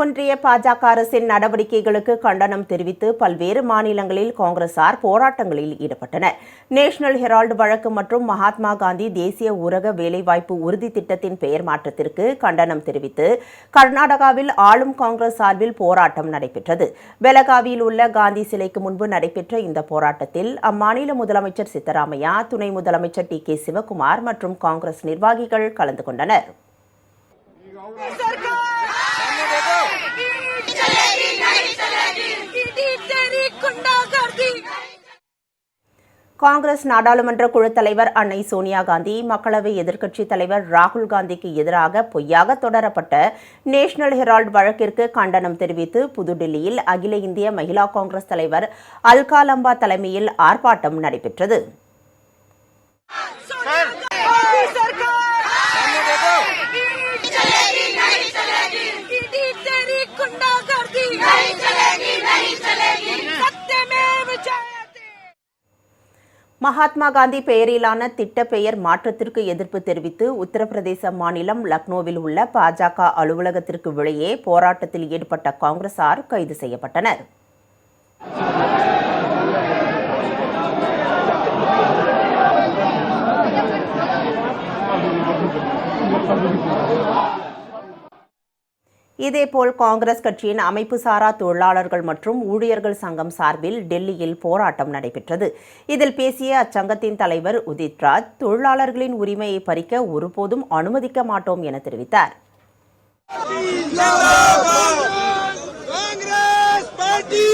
ஒன்றிய பாஜக அரசின் நடவடிக்கைகளுக்கு கண்டனம் தெரிவித்து பல்வேறு மாநிலங்களில் காங்கிரசார் போராட்டங்களில் ஈடுபட்டனர். நேஷனல் ஹெரால்டு வழக்கு மற்றும் மகாத்மா காந்தி தேசிய ஊரக வேலைவாய்ப்பு உறுதி திட்டத்தின் பெயர் மாற்றத்திற்கு கண்டனம் தெரிவித்து கர்நாடகாவில் ஆளும் காங்கிரஸ் சார்பில் போராட்டம் நடைபெற்றது. பெலகாவியில் உள்ள காந்தி சிலைக்கு முன்பு நடைபெற்ற இந்த போராட்டத்தில் அம்மாநில முதலமைச்சர் சித்தராமையா துணை முதலமைச்சர் டி கே சிவகுமார் மற்றும் காங்கிரஸ் நிர்வாகிகள் கலந்து கொண்டனர். காங்கிரஸ் நாடாளுமன்ற குழு தலைவர் அன்னை சோனியா காந்தி மக்களவை எதிர்க்கட்சித் தலைவர் ராகுல் காந்திக்கு எதிராக பொய்யாக தொடரப்பட்ட நேஷனல் ஹெரால்டு வழக்கிற்கு கண்டனம் தெரிவித்து புதுடில்லியில் அகில இந்திய மகிழா காங்கிரஸ் தலைவர் அல்கா லம்பா தலைமையில் ஆர்ப்பாட்டம் நடைபெற்றது. மகாத்மா காந்தி பெயரிலான திட்ட பெயர் மாற்றத்திற்கு எதிர்ப்பு தெரிவித்து உத்தரப்பிரதேச மாநிலம் லக்னோவில் உள்ள பாஜக அலுவலகத்திற்கு வெளியே போராட்டத்தில் ஈடுபட்ட காங்கிரசார் கைது செய்யப்பட்டனர். இதேபோல் காங்கிரஸ் கட்சியின் அமைப்புசாரா தொழிலாளர்கள் மற்றும் ஊழியர்கள் சங்கம் சார்பில் டெல்லியில் போராட்டம் நடைபெற்றது. இதில் பேசிய அச்சங்கத்தின் தலைவர் உதித் ராஜ் தொழிலாளர்களின் உரிமையை பறிக்க ஒருபோதும் அனுமதிக்க மாட்டோம் என தெரிவித்தார். காங்கிரஸ் பார்ட்டி